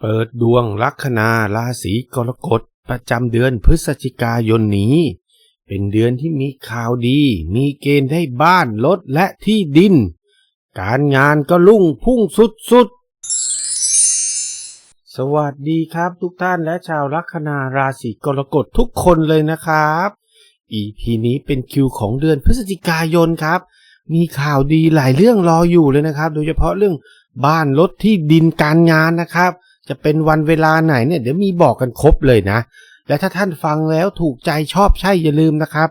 เปิดดวงลัคนาราศีกรกฎประจำเดือนพฤศจิกายนนี้ เป็นเดือนที่มีข่าวดี มีเกณฑ์ได้บ้านรถและที่ดิน การงานก็ลุ่งพุ่งสุดๆ สวัสดีครับทุกท่านและชาวลัคนาราศีกรกฎทุกคนเลยนะครับ EP นี้เป็นคิวของเดือนพฤศจิกายนครับ มีข่าวดีหลายเรื่องรออยู่เลยนะครับ โดยเฉพาะเรื่องบ้านรถที่ดินการงานนะครับ จะเป็นวันเวลาไหนเนี่ยเดี๋ยวมีบอกกันครบเลยนะ และถ้าท่านฟังแล้วถูกใจชอบใช่อย่าลืมนะครับ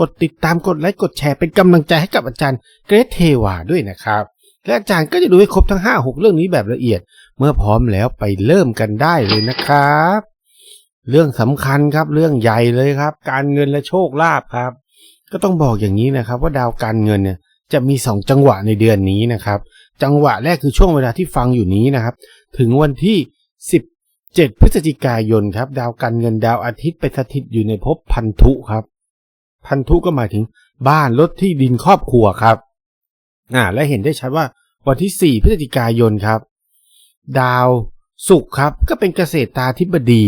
กดติดตามกดไลค์กดแชร์เป็นกำลังใจให้กับอาจารย์เกรทเทวาด้วยนะครับ และอาจารย์ก็จะดูให้ครบทั้ง 5 6 เรื่องนี้แบบละเอียด เมื่อพร้อมแล้วไปเริ่มกันได้เลยนะครับ เรื่องสำคัญครับเรื่องใหญ่เลยครับ การเงินและโชคลาภครับ ก็ต้องบอกอย่างนี้นะครับ ว่าดาวการเงินเนี่ยจะมี 2 จังหวะในเดือนนี้นะครับ จังหวะแรกคือช่วงเวลาที่ฟังอยู่นี้นะครับ ถึงวันที่ 17 พฤศจิกายนครับ ดาวการเงินดาวอาทิตย์ไปสถิตอยู่ในภพพันธุครับ พันธุก็หมายถึงบ้านรถที่ดินครอบครัวครับอ่าและเห็นได้ชัดว่าวันที่ 4 พฤศจิกายนครับ ดาวศุกร์ครับ ก็เป็นเกษตรตาธิบดี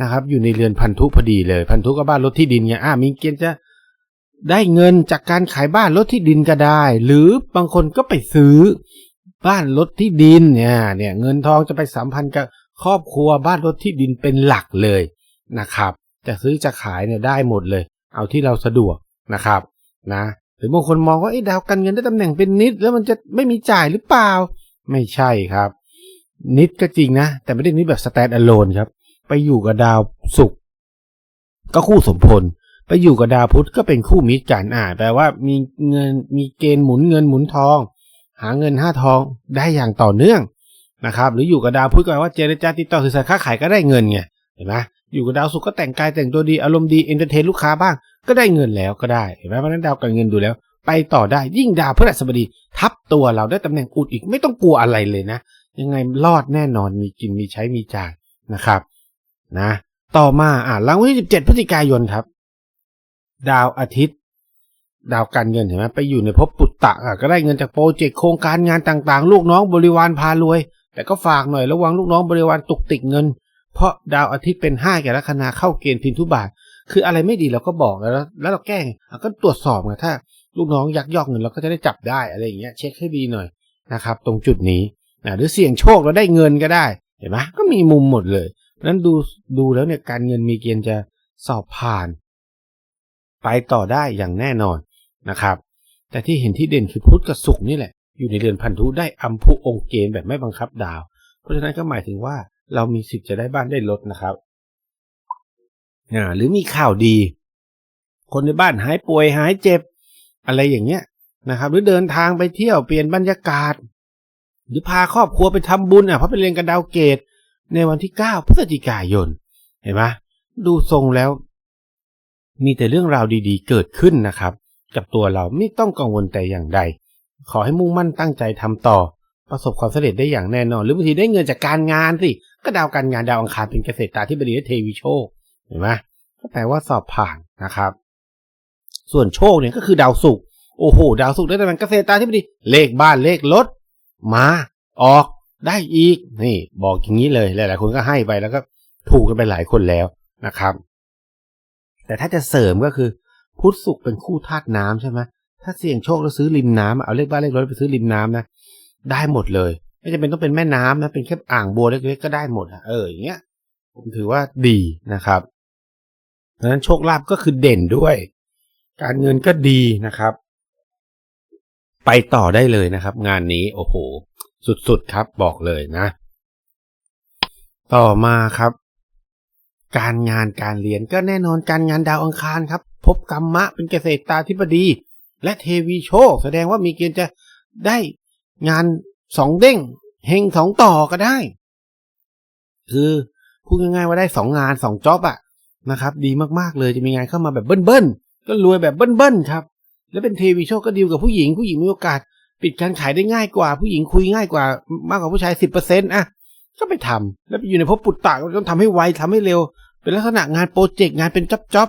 นะครับ อยู่ในเรือนพันธุพอดีเลย พันธุก็บ้านรถที่ดินไงอ่ามีเกณฑ์จะได้เงินจากการขายบ้านรถที่ดินก็ได้ หรือบางคนก็ไปซื้อ บ้านรถที่ดินเนี่ยเนี่ยเงินทองจะไปสัมพันธ์กับครอบครัวบ้านรถที่ดินเป็นหลักเลยนะครับจะซื้อจะขายเนี่ยได้หมดเลย เอาที่เราสะดวกนะครับนะหรือบางคนมองว่าไอ้ดาวการเงินได้ตำแหน่งเป็นนิด แล้วมันจะไม่มีจ่ายหรือเปล่า ไม่ใช่ครับ นิดก็จริงนะ แต่ไม่ได้นิดแบบสแตนด์อะโลนครับ ไปอยู่กับดาวศุกร์ก็คู่สมพล ไปอยู่กับดาวพุธก็เป็นคู่มิตรกันอ่าแปลว่ามีเงินมีเกณฑ์หมุนเงินหมุนทอง หาเงินห้าทองได้อย่างต่อเนื่องนะครับ หรืออยู่กับดาวพุธก็แปลว่าเจรจาติดต่อสื่อสารค้าขายก็ได้เงินไงเห็นไหมอยู่กับดาวศุกร์ก็แต่งกายแต่งตัวดีอารมณ์ดีเอนเตอร์เทนลูกค้าบ้าง ก็ได้เงินแล้วก็ได้เห็นไหมเพราะนั้นดาวการเงินดูแล้ว ไปต่อได้ยิ่งดาวพฤหัสบดี ทับตัวเราได้ตำแหน่งอุดอีกไม่ต้องกลัวอะไรเลยนะ ยังไงรอดแน่นอนมีกินมีใช้มีจ่ายนะครับ นะ ต่อมาอ่าหลังวันที่สิบเจ็ดพฤศจิกายนครับ ดาวอาทิตย์ ดาวการเงินเห็นไหมไปอยู่ในภพปุตตะอะก็ได้เงินจากโปรเจกต์โครงการงานต่างๆ ลูกน้องบริวารพารวย แต่ก็ฝากหน่อยระวังลูกน้องบริวารตุกติกเงิน เพราะดาวอาทิตย์เป็นห้าแก่ลัคนาเข้าเกณฑ์พินทุบาท คืออะไรไม่ดีเราก็บอกแล้วแล้วเราแก้งก็ตรวจสอบไงถ้า ลูกน้องยักยอกเงินเราก็จะได้จับได้อะไรอย่างเงี้ยเช็คให้ดีหน่อยนะครับ ตรงจุดนี้นะหรือเสี่ยงโชคเราได้เงินก็ได้เห็นไหมก็มีมุมหมดเลยนั้นดูดูแล้วเนี่ยการเงินมีเกณฑ์จะสอบผ่าน ไปต่อได้อย่างแน่นอน นะครับ แต่ที่เห็นที่เด่นคือพุธกับศุกร์นี่แหละ อยู่ในเดือนพันธุได้อัมพุองค์เกณฑ์แบบไม่บังคับดาว เพราะฉะนั้นก็หมายถึงว่าเรามีสิทธิ์จะได้บ้านได้รถนะครับอ่าหรือมีข่าวดี คนในบ้านหายป่วยหายเจ็บ อะไรอย่างเงี้ยนะครับ หรือเดินทางไปเที่ยวเปลี่ยนบรรยากาศ หรือพาครอบครัวไปทำบุญอะเพราะไปเรียนกับดาวเกต ในวันที่ 9 พฤศจิกายน เห็นไหมดูทรงแล้ว มีแต่เรื่องราวดีๆ เกิดขึ้นนะครับ กับตัวเราไม่ต้องกังวลแต่อย่างใด ขอให้มุ่งมั่นตั้งใจทำต่อ ประสบความสำเร็จได้อย่างแน่นอน หรือบางทีได้เงินจากการงานสิ ก็ดาวการงานดาวอังคารเป็นเกษตรตาที่บดีและเทวีโชคเห็นไหมก็แปลว่าสอบผ่านนะครับ ส่วนโชคเนี่ยก็คือดาวศุกร์โอ้โห ดาวศุกร์ได้ตำแหน่งเกษตรตาที่บดีเลขบ้านเลขรถมาออกได้อีกนี่ บอกอย่างนี้เลยหลาย ๆ คนก็ให้ไปแล้วก็ถูกกันไปหลายคนแล้วนะครับ แต่ถ้าจะเสริมก็คือ พุธศุกร์เป็นคู่ธาตุน้ำใช่ไหมถ้าเสี่ยงโชคแล้วซื้อริมน้ำเอาเลขบ้านเลขรถไปซื้อริมน้ำนะได้หมดเลย ไม่จำเป็นต้องเป็นแม่น้ำนะเป็นแค่อ่างบัวเล็กๆก็ได้หมดอะเอออย่างเงี้ยผมถือว่าดีนะครับดังนั้นโชคลาภก็คือเด่นด้วย การเงินก็ดีนะครับ ไปต่อได้เลยนะครับ งานนี้โอ้โห สุดๆครับบอกเลยนะ ต่อมาครับ การงานการเรียนก็แน่นอนการงานดาวอังคารครับ พบกรรมะเป็นเกษตรตาธิบดี และเทวีโชค แสดงว่ามีเกณฑ์จะได้งานสองเด้งเฮงสองต่อก็ได้ คือพูดง่ายๆว่าได้สองงานสองจ็อบอะนะครับ ดีมากๆเลยจะมีงานเข้ามาแบบเบิ้ลๆก็รวยแบบเบิ้ลๆครับ แล้วเป็นเทวีโชคก็ดีลกับผู้หญิงผู้หญิงมีโอกาส ปิดการขายได้ง่ายกว่า ผู้หญิงคุยง่ายกว่ามากกว่าผู้ชายสิบเปอร์เซ็นต์อะก็ไปทำแล้วไปอยู่ในภพปุตตะก็ต้องทำให้ไวทำให้เร็ว เป็นลักษณะงานโปรเจกต์งานเป็นจ็อบ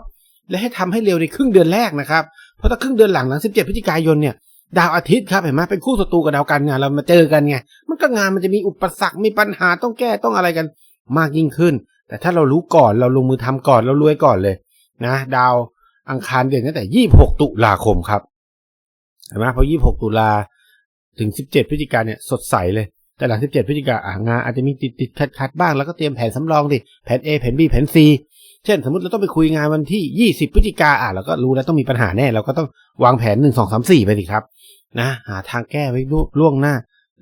และให้ทำให้เร็วในครึ่งเดือนแรกนะครับ เพราะถ้าครึ่งเดือนหลังหลังสิบเจ็ดพฤศจิกายนเนี่ยดาวอาทิตย์ครับเห็นไหมเป็นคู่ศัตรูกับดาวการงานเรามาเจอกันไงมันก็งานมันจะมีอุปสรรคมีปัญหาต้องแก้ต้องอะไรกันมากยิ่งขึ้น แต่ถ้าเรารู้ก่อนเราลงมือทำก่อนเรารวยก่อนเลยนะดาวอังคารเดือนตั้งแต่ยี่หกตุลาคมครับเห็นไหมพอยี่หกตุลาถึงสิบเจ็ดพฤศจิกาเนี่ยสดใสเลย แต่หลังสิบเจ็ดพฤศจิกาอ่างานอาจจะมีติดติดขัดขัดบ้างแล้วก็เตรียมแผนสำรองดิแผน A แผน B แผน C เช่น สมมติเราต้องไปคุยงานวันที่ 20 พฤศจิกาอะเราก็รู้แล้วต้องมีปัญหาแน่เราก็ต้องวางแผน 1 2 3 4 ไปสิครับ นะหาทางแก้ไว้ล่วงหน้า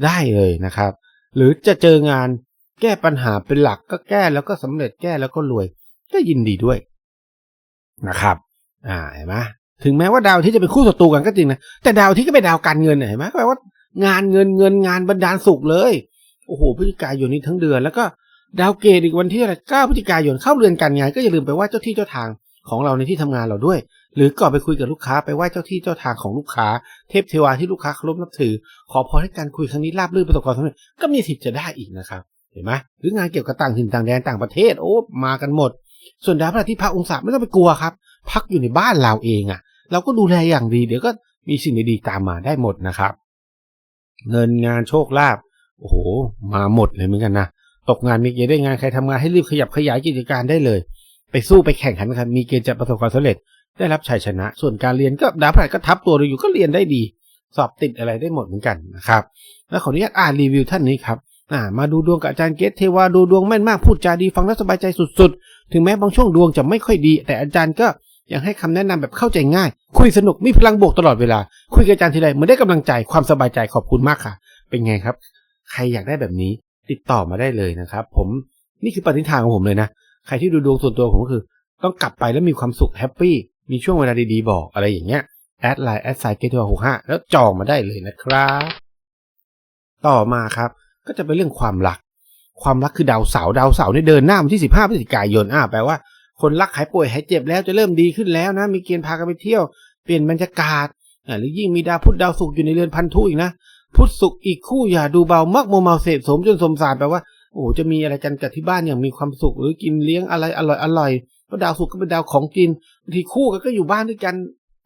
ได้เลยนะครับ หรือจะเจองานแก้ปัญหาเป็นหลักก็แก้แล้วก็สำเร็จแก้แล้วก็รวย ก็ยินดีด้วยนะครับ อ่าเห็นไหมถึงแม้ว่าดาวที่จะเป็นคู่ศัตรูกันก็จริงนะแต่ดาวที่ก็เป็นดาวการเงินเห็นไหมแปลว่า งานเงินเงินงานบรรดาลสุขเลยโอ้โหพฤศจิกายนนี้ทั้งเดือนแล้วก็ ดาวเกตอีกวันที่อะไรก้าพฤศจิกายนเข้าเรือนการงานก็อย่าลืมไปไหว้เจ้าที่เจ้าทางของเราในที่ทำงานเราด้วย หรือก่อนไปคุยกับลูกค้าไปไหว้เจ้าที่เจ้าทางของลูกค้า เทพเทวาที่ลูกค้าเคารพนับถือ ขอพรให้การคุยครั้งนี้ราบรื่นประสบความสำเร็จก็มีสิทธิ์จะได้อีกนะครับเห็นไหมหรืองานเกี่ยวกับต่างถิ่นต่างแดนต่างประเทศโอ้มากันหมด ส่วนดาวพฤหัสที่พักองศาไม่ต้องไปกลัวครับ พักอยู่ในบ้านเราเองอะ่ะ เราก็ดูแลอย่างดีเดี๋ยวก็มีสิ่งดีๆตามมาได้หมดนะครับ เงินงานโชคลาภโอ้โห มาหมดเลยเหมือนกันนะ ตกงานมีเกณฑ์ได้งานใครทำงานให้รีบขยับขยายกิจการได้เลย ไปสู้ไปแข่งขันกันมีเกณฑ์จะประสบความสำเร็จ ได้รับชัยชนะ ส่วนการเรียนก็ดาวพฤหัสก็ทับตัวเราอยู่ก็เรียนได้ดี สอบติดอะไรได้หมดเหมือนกันนะครับแล้วขออนุญาตอ่านรีวิวท่านนี้ครับอ่ามาดูดวงกับอาจารย์เกตเทวาดูดวงแม่นมากพูดจาดีฟังแล้วสบายใจสุดๆ ถึงแม้บางช่วงดวงจะไม่ค่อยดี แต่อาจารย์ก็ยังให้คำแนะนำแบบเข้าใจง่าย คุยสนุกมีพลังบวกตลอดเวลา คุยกับอาจารย์ทีไรเหมือนได้กำลังใจความสบายใจขอบคุณมากค่ะ เป็นไงครับ ใครอยากได้แบบนี้ ติดต่อมาได้เลยนะครับ ผมนี่คือปฏิทานของผมเลยนะ ใครที่ดูดวงส่วนตัวผมก็คือ ต้องกลับไปแล้วมีความสุขแฮปปี้มีช่วงเวลาดีๆบอกอะไรอย่างเงี้ยแอดไลน์แอดไซน์เกตหกห้าแล้วจองมาได้เลยนะครับต่อมาครับ ก็จะเป็นเรื่องความรัก ความรักคือดาวเสาร์ดาวเสาร์นี่เดินหน้าวันที่สิบห้าพฤศจิกายนอ่าแปลว่าคนรักหายป่วยหายเจ็บแล้วจะเริ่มดีขึ้นแล้วนะ มีเกณฑ์พากันไปเที่ยว เปลี่ยนบรรยากาศอ่าหรือยิ่งมีดาวพุธดาวศุกร์อยู่ในเรือนพันธุอีกนะ พุทธศุกร์อีกคู่อย่าดูเบามักโมเมาเสพสมจนสมสารแปลว่าโอ้จะมีอะไรกันกับที่บ้านอย่างมีความสุขหรือกินเลี้ยงอะไรอร่อยอร่อยเพราะดาวศุกร์ก็เป็นดาวของกินบางทีคู่กันก็อยู่บ้านด้วยกัน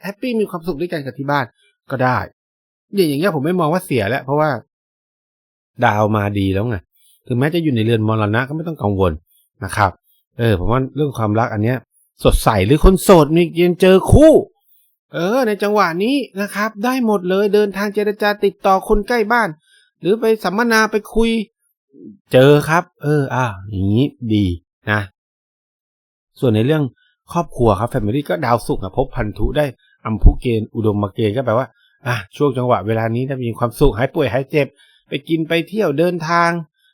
แฮปปี้มีความสุขด้วยกันกับที่บ้านก็ได้อย่างเงี้ยผมไม่มองว่าเสียแล้ว เพราะว่า ดาวมาดีแล้วไงถึงแม้จะอยู่ในเรือนมรณะก็ไม่ต้องกังวลนะครับ เออ ผมว่าเรื่องความรักอันเนี้ย สดใสหรือคนโสดมีเกณฑ์เจอคู่ เออ ในจังหวะนี้นะครับ ได้หมดเลยเดินทางเจรจาติดต่อคนใกล้บ้าน หรือไปสัมมนาไปคุย เจอครับ เอออ่าอย่างนี้ดีนะ ส่วนในเรื่องครอบครัวครับแฟมิลี่ก็ดาวสุขพบพันธุได้อัมพุเกณฑ์อุดมมาเกณฑ์ก็แปลว่าอะช่วงจังหวะเวลานี้ถ้ามีความสุขหายป่วยหายเจ็บ ไปกินไปเที่ยวเดินทาง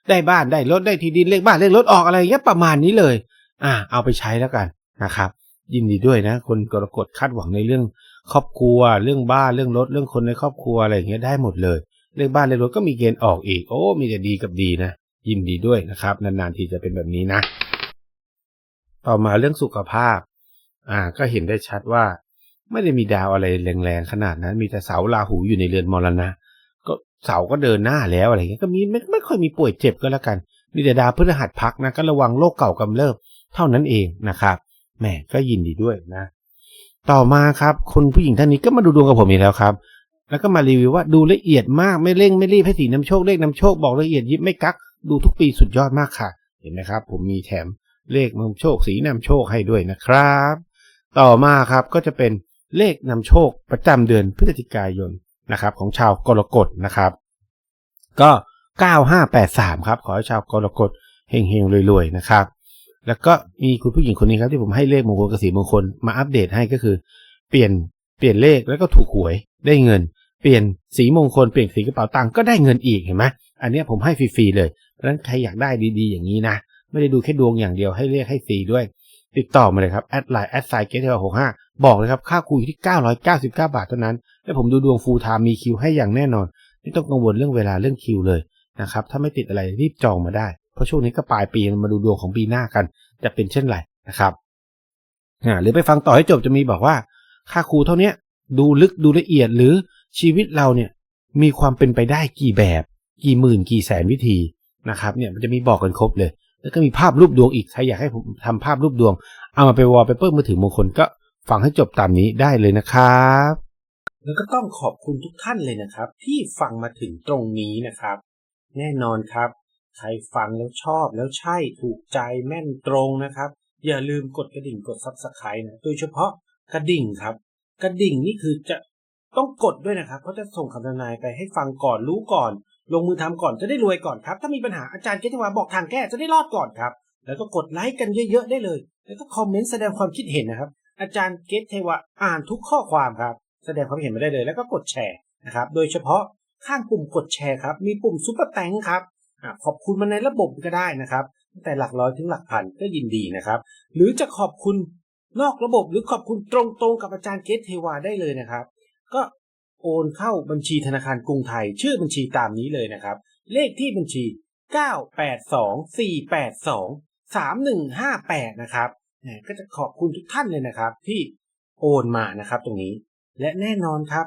ได้บ้านได้รถได้ที่ดินเลขบ้านเลขรถออกอะไรเงี้ยประมาณนี้เลย อ่าเอาไปใช้แล้วกันนะครับ ยินดีด้วยนะ คนกรกฎคาดหวังในเรื่อง ครอบครัว เรื่องบ้านเรื่องรถเรื่องคนในครอบครัวอะไรอย่างเงี้ยได้หมดเลย เรื่องบ้านเรื่องรถก็มีเกณฑ์ออกอีก โอ้มีแต่ดีกับดีนะยินดีด้วยนะครับ นานๆทีจะเป็นแบบนี้นะ ต่อมาเรื่องสุขภาพ อ่า ก็เห็นได้ชัดว่า ไม่ได้มีดาวอะไรแรงๆขนาดนั้น มีแต่เสาราหูอยู่ในเรือนมรณะก็เสาก็เดินหน้าแล้วอะไรเงี้ยก็มีไม่ไม่ค่อยมีป่วยเจ็บก็แล้วกัน มีแต่ดาวพฤหัสพักนะก็ระวังโรคเก่ากำเริบเท่านั้นเองนะครับแหมก็ยินดีด้วยนะ ต่อมาครับคนผู้หญิงท่านนี้ก็มาดูดวงกับผมอีกแล้วครับ แล้วก็มารีวิวว่าดูละเอียดมากไม่เร่งไม่รีบให้สีน้ำโชคเลขน้ำโชคบอกละเอียดยิบไม่กักดูทุกปีสุดยอดมากค่ะ เห็นไหมครับ ผมมีแถมเลขนำโชคสีนำโชคให้ด้วยนะครับ ต่อมาครับก็จะเป็นเลขนำโชคประจำเดือนพฤศจิกายนนะครับของชาวกรกฎนะครับ ก็ 9583 ครับ ขอให้ชาวกรกฎเฮงๆรวยๆนะครับ แล้วก็มีคุณผู้หญิงคนนี้ครับที่ผมให้เลขมงคลกสีมงคลมาอัปเดตให้ก็คือ เปลี่ยนเปลี่ยนเลขแล้วก็ถูกหวยได้เงิน เปลี่ยนสีมงคลเปลี่ยนสีกระเป๋าตังก็ได้เงินอีกเห็นไหมอันนี้ผมให้ฟรีๆเลยเพราะฉะนั้นใครอยากได้ดีๆอย่างนี้นะไม่ได้ดูแค่ดวงอย่างเดียวให้เรียกให้ฟรีด้วย ติดต่อมาเลยครับแอดไลน์แอดไซน์เกตเทอร์หกห้าบอกเลยครับค่าคุยที่ 999 บาทเท่านั้น และผมดูดวงฟูลไทม์มีคิวให้อย่างแน่นอน ไม่ต้องกังวลเรื่องเวลาเรื่องคิวเลยนะครับถ้าไม่ติดอะไรรีบจองมาได้ เพราะช่วงนี้ก็ปลายปีมาดูดวงของปีหน้ากัน จะเป็นเช่นไรนะครับอ่าหรือไปฟังต่อให้จบจะมีบอกว่า ค่าครูเท่านี้ดูลึกดูละเอียดหรือชีวิตเราเนี่ยมีความเป็นไปได้กี่แบบ กี่หมื่นกี่แสนวิธีนะครับเนี่ยมันจะมีบอกกันครบเลย แล้วก็มีภาพรูปดวงอีกใครอยากให้ผมทำภาพรูปดวง เอามาไปวอลเปเปอร์มือถือมงคลก็ฟังให้จบตามนี้ได้เลยนะครับแล้วก็ต้องขอบคุณทุกท่านเลยนะครับ ที่ฟังมาถึงตรงนี้นะครับ แน่นอนครับ ใครฟังแล้วชอบแล้วใช่ถูกใจแม่นตรงนะครับ อย่าลืมกดกระดิ่งกดซับสไครต์นะโดยเฉพาะกระดิ่งครับ กระดิ่งนี่คือจะต้องกดด้วยนะครับ เพราะจะส่งคำทำนายไปให้ฟังก่อนรู้ก่อน ลงมือทำก่อนจะได้รวยก่อนครับ ถ้ามีปัญหาอาจารย์เกตวาบอกทางแก้จะได้รอดก่อนครับ แล้วก็กดไลค์กันเยอะๆได้เลย แล้วก็คอมเมนต์แสดงความคิดเห็นนะครับ อาจารย์เกตเทวาอ่านทุกข้อความครับ แสดงความเห็นมาได้เลย แล้วก็กดแชร์นะครับ โดยเฉพาะข้างปุ่มกดแชร์ครับ มีปุ่มซุปเปอร์แตงครับ ขอบคุณมาในระบบก็ได้นะครับตั้งแต่หลักร้อยถึงหลักพันก็ยินดีนะครับ หรือจะขอบคุณนอกระบบหรือขอบคุณตรงๆกับอาจารย์เกตเทวาได้เลยนะครับ ก็โอนเข้าบัญชีธนาคารกรุงไทย ชื่อบัญชีตามนี้เลยนะครับ เลขที่บัญชี 982-482-3158 นะครับก็จะขอบคุณทุกท่านเลยนะครับ ที่โอนมานะครับตรงนี้ และแน่นอนครับ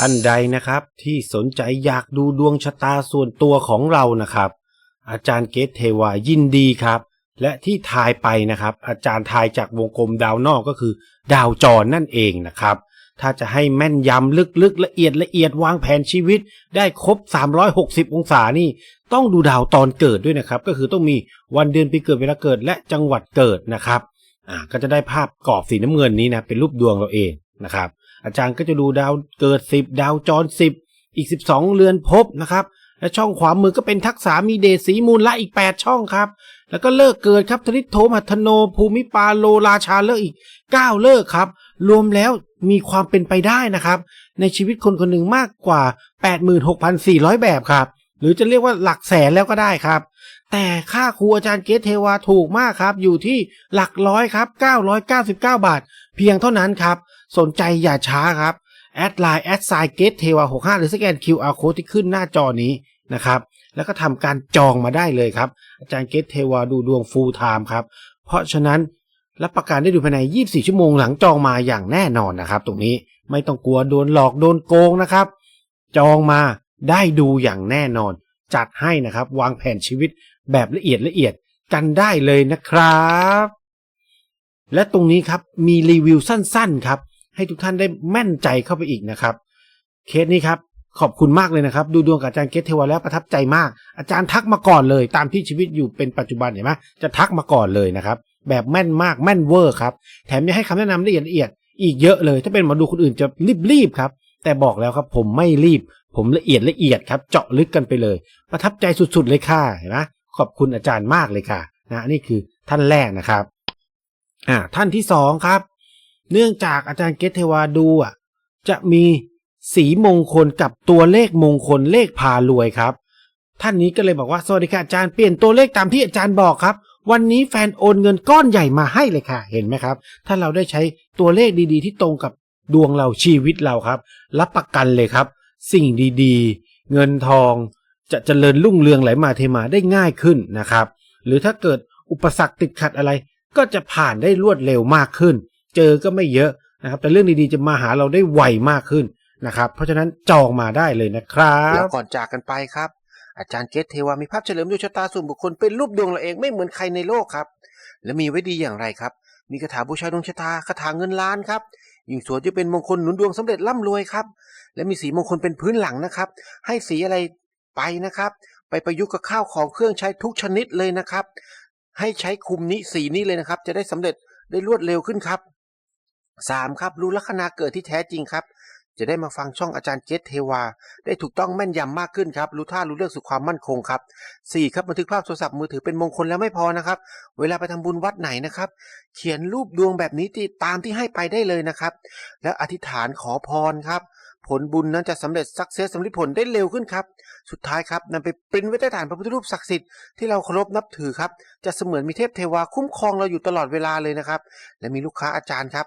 ท่านใดนะครับ ที่สนใจอยากดูดวงชะตาส่วนตัวของเรานะครับ อาจารย์เกตเทวายินดีครับ และที่ทายไปนะครับ อาจารย์ทายจากวงกลมดาวนอกก็คือ ดาวจรนั่นเองนะครับ ถ้าจะให้แม่นยำลึกๆละเอียดละเอียดวางแผนชีวิต ได้ครบ 360 องศานี่ ต้องดูดาวตอนเกิดด้วยนะครับ ก็คือต้องมีวันเดือนปีเกิดเวลาเกิด และจังหวัดเกิดนะครับอ่าก็จะได้ภาพกรอบสีน้ำเงินนี้นะเป็นรูปดวงเราเองนะครับ อาจารย์ก็จะดูดาวเกิด 10 ดาวจร 10 อีก 12 เรือนภพนะครับ และช่องขวามือก็เป็นทักษะมีเดสีมูลละอีก 8 ช่องครับ แล้วก็เลิกเกิดครับธนิตโทมัทโน ภูมิปาโลราชาเลิกอีก 9 เลิกครับ รวมแล้วมีความเป็นไปได้นะครับ ในชีวิตคนคนหนึ่งมากกว่า 86,400 แบบครับ หรือจะเรียกว่าหลักแสนแล้วก็ได้ครับ แต่ค่าครูอาจารย์เกตเทวาถูกมากครับ อยู่ที่หลักร้อยครับ 999 บาท เพียงเท่านั้นครับ สนใจอย่าช้าครับ แอดไลน์แอดไซเกตเทวา65หรือสแกน QR code ที่ขึ้นหน้าจอนี้นะครับ แล้วก็ทำการจองมาได้เลยครับ อาจารย์เกตเทวาดูดวงฟูลไทม์ครับ เพราะฉะนั้นรับประกันได้ดูภายใน 24 ชั่วโมงหลังจองมาอย่างแน่นอนนะครับ ตรงนี้ไม่ต้องกลัวโดนหลอกโดนโกงนะครับ จองมาได้ดูอย่างแน่นอน จัดให้นะครับ วางแผนชีวิตแบบละเอียดละเอียดกันได้เลยนะครับ และตรงนี้ครับมีรีวิวสั้นๆครับ ให้ทุกท่านได้แม่นใจเข้าไปอีกนะครับ เคสนี้ครับขอบคุณมากเลยนะครับ ดูดวงกับอาจารย์เกตเทวแล้วประทับใจมาก อาจารย์ทักมาก่อนเลย ตามที่ชีวิตอยู่เป็นปัจจุบันเห็นไหมจะทักมาก่อนเลยนะครับ แบบแม่นมากแม่นเวอร์ครับ แถมยังให้คำแนะนำละเอียดละเอียดอีกเยอะเลย ถ้าเป็นหมอดูคนอื่นจะรีบๆครับ แต่บอกแล้วครับผมไม่รีบ ผมละเอียดละเอียดครับ เจาะลึกกันไปเลย ประทับใจสุดๆเลยค่ะเห็นไหมขอบคุณอาจารย์มากเลยค่ะนะนี่คือท่านแรกนะครับ อ่า ท่านที่สองครับ เนื่องจากอาจารย์เกตเทวาดูอะ จะมีสีมงคลกับตัวเลขมงคลเลขพารวยครับ ท่านนี้ก็เลยบอกว่าสวัสดีค่ะอาจารย์เปลี่ยนตัวเลขตามที่อาจารย์บอกครับ วันนี้แฟนโอนเงินก้อนใหญ่มาให้เลยค่ะ เห็นไหมครับ ถ้าเราได้ใช้ตัวเลขดีๆ ที่ตรงกับดวงเราชีวิตเราครับ รับประกันเลยครับ สิ่งดีๆ เงินทอง จะเจริญรุ่งเรืองไหลมาเทมาได้ง่ายขึ้นนะครับ หรือถ้าเกิดอุปสรรคติดขัดอะไร ก็จะผ่านได้รวดเร็วมากขึ้น เจอก็ไม่เยอะนะครับ แต่เรื่องดีๆจะมาหาเราได้ไวมากขึ้นนะครับ เพราะฉะนั้นจองมาได้เลยนะครับแล้วก่อนจากกันไปครับ อาจารย์เกตเทวามีภาพเฉลิมดวงชะตาส่วนบุคคลเป็นรูปดวงเราเองไม่เหมือนใครในโลกครับ และมีไว้ดีอย่างไรครับ มีคาถาบูชาดวงชะตาคาถาเงินล้านครับยิ่งสวยจะเป็นมงคลหนุนดวงสำเร็จร่ำรวยครับ และมีสีมงคลเป็นพื้นหลังนะครับ ให้สีอะไรไปนะครับ ไปประยุกต์กับข้าวของเครื่องใช้ทุกชนิดเลยนะครับ ให้ใช้คุมนี้สีนี้เลยนะครับ จะได้สำเร็จได้รวดเร็วขึ้นครับ สามครับรู้ลัคนาเกิดที่แท้จริงครับ จะได้มาฟังช่องอาจารย์เกตเทวา ได้ถูกต้องแม่นยำมากขึ้นครับ รู้ท่ารู้เรื่องสู่ความมั่นคงครับ 4. ครับบันทึกภาพโทรศัพท์มือถือเป็นมงคลแล้วไม่พอนะครับ เวลาไปทำบุญวัดไหนนะครับ เขียนรูปดวงแบบนี้ที่ตามที่ให้ไปได้เลยนะครับ แล้วอธิษฐานขอพรครับผลบุญนั้นจะสำเร็จสักเซสสำเร็จผลได้เร็วขึ้นครับ สุดท้ายครับนำไปปริ้นไว้ใต้ฐานพระพุทธรูปศักดิ์สิทธิ์ที่เราเคารพนับถือครับ จะเสมือนมีเทพเทวาคุ้มครองเราอยู่ตลอดเวลาเลยนะครับ และมีลูกค้าอาจารย์ครับ